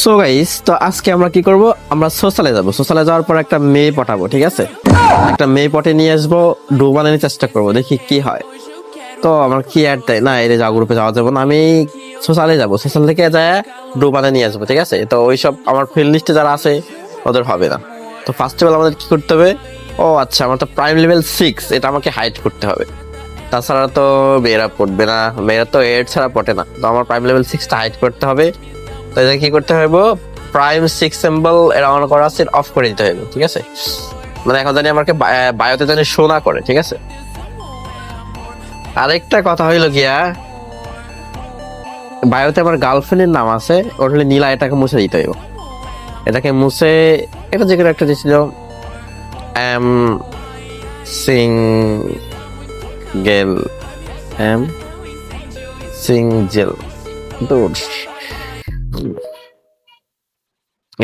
So guys তো আজকে আমরা কি করব? আমরা সোশ্যালে যাব। সোশ্যালে যাওয়ার পর একটা মেয়ে পটাবো, ঠিক আছে? একটা মেয়ে পটে নিয়ে আসব, ডু বানানোর চেষ্টা করব, দেখি কি হয়। তো আমার কি অ্যাড দেয়? না এর যা গ্রুপে যাওয়া যাবে না, আমি সোশ্যালে যাব। সোশ্যাল থেকে যায় ডু নিয়ে আসব, ঠিক আছে? তো ওইসব আমার ফ্রেন্ড লিস্টে যারা আছে, ওদের হবে না। তো ফার্স্ট অফ অল আমাদের কি করতে হবে? ও আচ্ছা আমার তো প্রাইম লেভেল সিক্স এটা আমাকে হাইড করতে হবে। তাছাড়া তো মেয়েরা পড়বে না। মেয়েরা তো এইট ছাড়া পটে না। তো আমার প্রাইম লেভেল সিক্সটা হাইট করতে হবে। এটা কি করতে হবে প্রাইম সিক্স সিম্বল এটা অন করা সেট অফ করে দিতে হবে ঠিক আছে? মানে এখন জানি আমাকে বায়োতে জানি শো না করে, ঠিক আছে? আরেকটা কথা হইল গিয়া বায়োতে আমার গার্লফ্রেন্ডের নাম আছে হলে নীলা, এটাকে মুছে দিতে হইব। এটাকে মুছে, এটা যে কোনো একটা দিয়েছিল এম সিং গেল এম সিং জেল দূর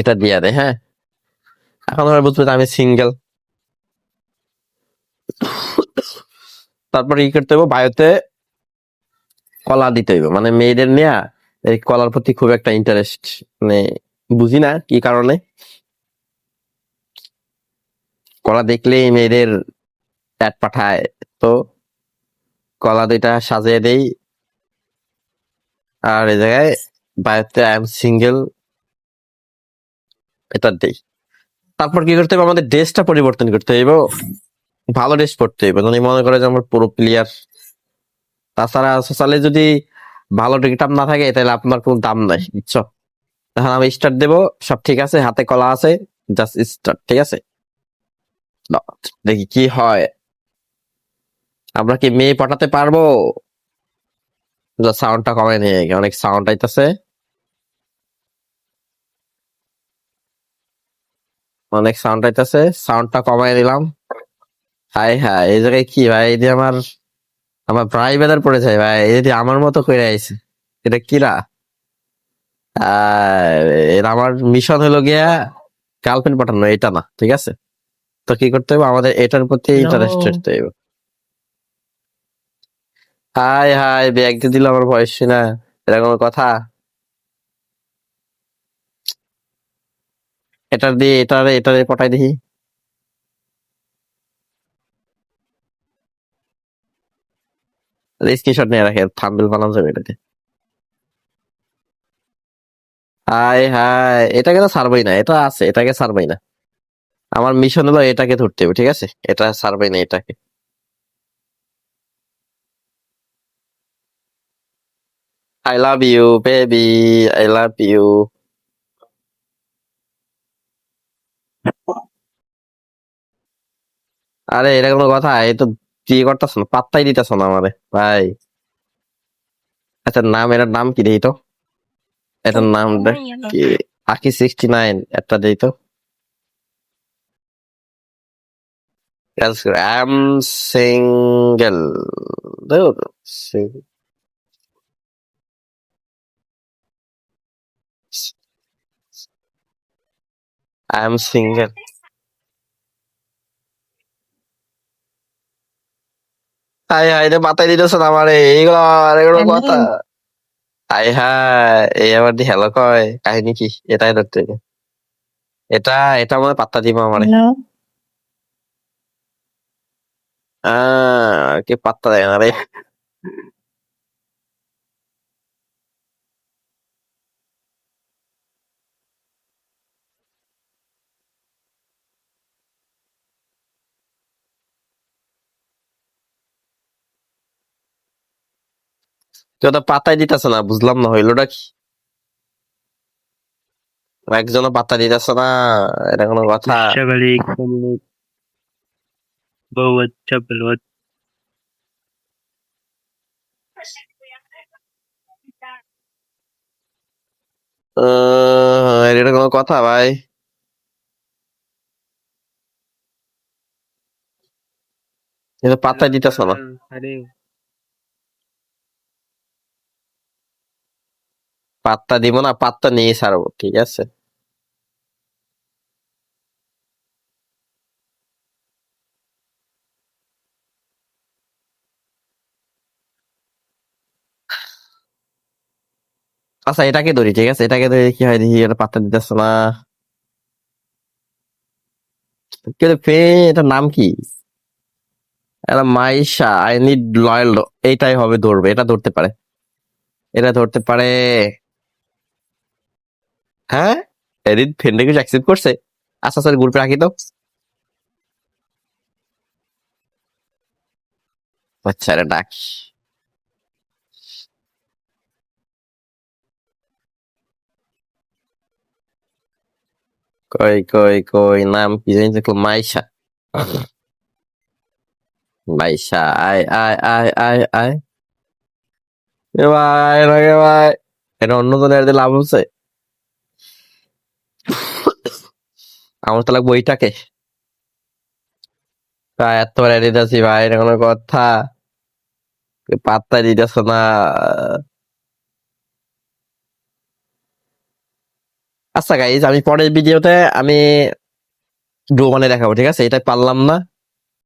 এটা দিয়া দে হ্যাঁ? এখন আমরা বুঝবে আমি সিঙ্গেল তারপর ই করতে হবে বায়োতে কলা দিতে হইব। মানে মেয়েদের নেয়া, এই কলার প্রতি খুব একটা ইন্টারেস্ট মানে বুঝি না কি কারণে। কলা দেখলেই মেয়েদের অ্যাড পাঠায়, তো কলা দুইটা সাজিয়ে দেই। আর এই জায়গায় বায়োতে আই এম সিঙ্গেল, এটা দেই। তারপর কি করতে হবে? আমাদের ড্রেসটা পরিবর্তন করতে হইব ভালো ড্রেস পড়তে হইব যদি মনে করে যে আমার পুরো প্লেয়ার তাছাড়া সোশ্যালে যদি ভালো টিকিটাম না থাকে, তাহলে আপনার কোনো দাম নাই, বুঝছ? তখন আমি স্টার্ট দেবো। সব ঠিক আছে? হাতে কলা আছে? জাস্ট স্টার্ট ঠিক আছে? দেখি কি হয়। আমরা কি মেয়ে পাঠাতে পারব? সাউন্ডটা কমে নিয়ে অনেক সাউন্ড আইতাছে। অনেক সাউন্ড আইতাছে সাউন্ডটা কমাই দিলাম। হাই হাই এই জায়গায় কি ভাই? এই যে আমার আমার প্রায় বেদার পড়ে যায় ভাই এই যে আমার মতো করে আইছে। এটা কিরা? এর আমার মিশন হলো গিয়া গার্লফ্রেন্ড পাঠানো এটা না ঠিক আছে? তো কি করতে হবে আমাদের এটার প্রতি ইন্টারেস্ট করতে হবে হাই হাই ব্যাগ দিয়ে দিল আমার বয়স না এটা কোনো কথা? এটার দিয়ে এটারে এটারে পটাই দেখি স্ক্রিনশট নিয়ে রাখে থাম্বেল বানানো যাবে এটাতে হাই হাই, এটাকে তো সারবাই না, এটা আছে, এটাকে সারবাই না। আমার মিশন হলো এটাকে ধরতে হবে, ঠিক আছে? এটা সারবাই না এটাকে। I love you baby I love you আরে এটা কোনো কথা এই তো বিয়ে করতেছ না পাত্তাই দিতেছ না আমারে ভাই। আচ্ছা নাম এটার নাম কি দেই তো? এটার নাম কি? আকি সিক্সটি নাইন একটা দেই তো। I am single I am single hi hi রে মাথায় দিতেছ না আমারে। এইগুলো এগুলো কথা। হাই হাই এই আবার দি হ্যালো কয়। কাহিনী কি? এটাই ধরতে এটা এটা মনে পাত্তা দিব আমারে। আহ কি পাত্তা দেয় না রে? কেউ তো পাতাই দিতেছে না বুঝলাম না হইলোটা কি একজন পাতা দিতেছে না এটা কোনো কথা। এটা কোনো কথা ভাই। এটা পাতা দিতেছ না। পাত্তা দিব না, পাত্তা নিয়ে ছাড়বো, ঠিক আছে? আচ্ছা এটাকে ধরি, ঠিক আছে? এটাকে ধরি কি হয়, দেখি এটা পাত্তা দিতেছ না। কিন্তু ফে, এটার নাম কি? এটা মাইশা, আই নিড লয়াল, এইটাই হবে ধরবে, এটা ধরতে পারে। এটা ধরতে পারে হ্যাঁ? এদিন ফ্রেন্ডে কিছু অ্যাকসেপ্ট করছে? আচ্ছা স্যার গ্রুপে রাখি তো। আচ্ছা রে ডাক। কই কই কই, নাম কি জানি দেখল মাইশা। মাইশা, আয় আয় আয় আয় আয়। এ ভাই রে ভাই এটা অন্য জনের লাভ হচ্ছে। আমার তো লাগবে ওইটাকে। ভাই এত আছি ভাই, এটা কথা। পাত্তা দিতেছ না। আচ্ছা গাইজ আমি পরের ভিডিওতে আমি ডো মানে দেখাবো, ঠিক আছে? এটা পারলাম না।